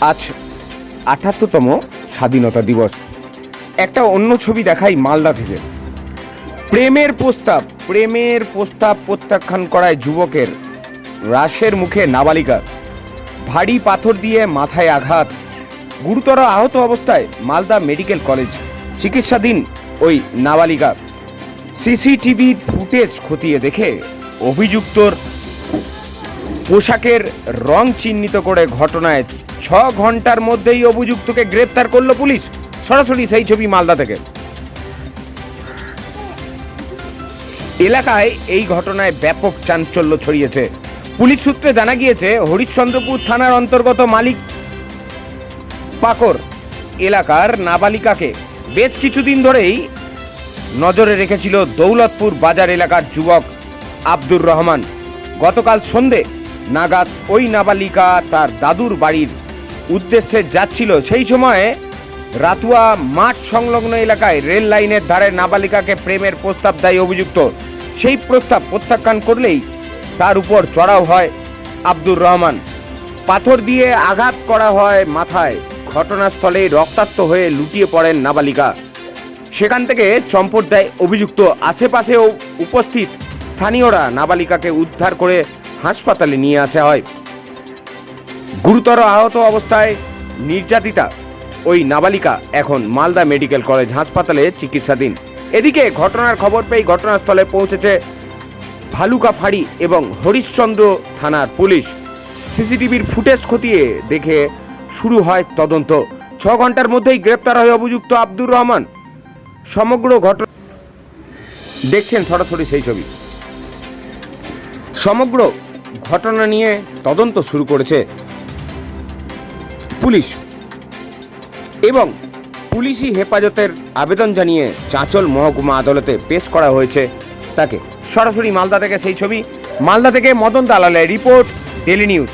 আজ আঠাত্তরতম স্বাধীনতা দিবস। একটা অন্য ছবি দেখাই মালদা থেকে। প্রেমের প্রস্তাব প্রেমের প্রস্তাব প্রত্যাখ্যান করায় যুবকের রাশের মুখে নাবালিকা। ভারী পাথর দিয়ে মাথায় আঘাত। গুরুতর আহত অবস্থায় মালদা মেডিকেল কলেজ। চিকিৎসাধীন ওই নাবালিকা। সিসিটিভি ফুটেজ খতিয়ে দেখে অভিযুক্তর পোশাকের রং চিহ্নিত করে ঘটনায় ছ ঘণ্টার মধ্যেই অভিযুক্তকে গ্রেপ্তার করল পুলিশ। সরাসরি সেই ছবি মালদা থেকে। এলাকায় এই ঘটনায় ব্যাপক চাঞ্চল্য ছড়িয়েছে। পুলিশ সূত্রে জানা গিয়েছে, হরিশ্চন্দ্রপুর থানার অন্তর্গত মালিক পাকর এলাকার নাবালিকাকে বেশ কিছুদিন ধরেই নজরে রেখেছিল দৌলতপুর বাজার এলাকার যুবক আব্দুর রহমান। গতকাল সন্ধে নাগাদ ওই নাবালিকা তার দাদুর বাড়ির উদ্দেশ্যে যাচ্ছিল। সেই সময়ে রাতুয়া মাঠ সংলগ্ন এলাকায় রেল লাইনের ধারে নাবালিকাকে প্রেমের প্রস্তাব দেয় অভিযুক্ত। সেই প্রস্তাব প্রত্যাখ্যান করলেই তার উপর চড়াও হয় আব্দুর রহমান। পাথর দিয়ে আঘাত করা হয় মাথায়। ঘটনাস্থলে রক্তাক্ত হয়ে লুটিয়ে পড়েন নাবালিকা। সেখান থেকে চম্পট দেয় অভিযুক্ত। আশেপাশেও উপস্থিত স্থানীয়রা নাবালিকাকে উদ্ধার করে হাসপাতালে নিয়ে আসা হয়। গুরুতর আহত অবস্থায় নির্যাতিতা। ওই নাবালিকা এখন মালদা মেডিকেল কলেজ হাসপাতালে চিকিৎসাধীন। এদিকে ঘটনার খবর পেয়ে ঘটনাস্থলে পৌঁছেছে ভালুকা ফাঁড়ি এবং হরিশ্চন্দ্র থানার পুলিশ। সিসিটিভির ফুটেজ খতিয়ে দেখে শুরু হয় তদন্ত। ছ ঘণ্টার মধ্যেই গ্রেপ্তার হয় অভিযুক্ত আব্দুর রহমান। সমগ্র ঘটনা দেখছেন সরাসরি সেই ছবি। সমগ্র ঘটনা নিয়ে তদন্ত শুরু করেছে পুলিশ। এবং পুলিশি হেফাজতের আবেদন জানিয়ে চাঁচল মহকুমা আদালতে পেশ করা হয়েছে তাকে। সরাসরি মালদা থেকে সেই ছবি। মালদা থেকে মদন দালালের রিপোর্ট ডেলি নিউজ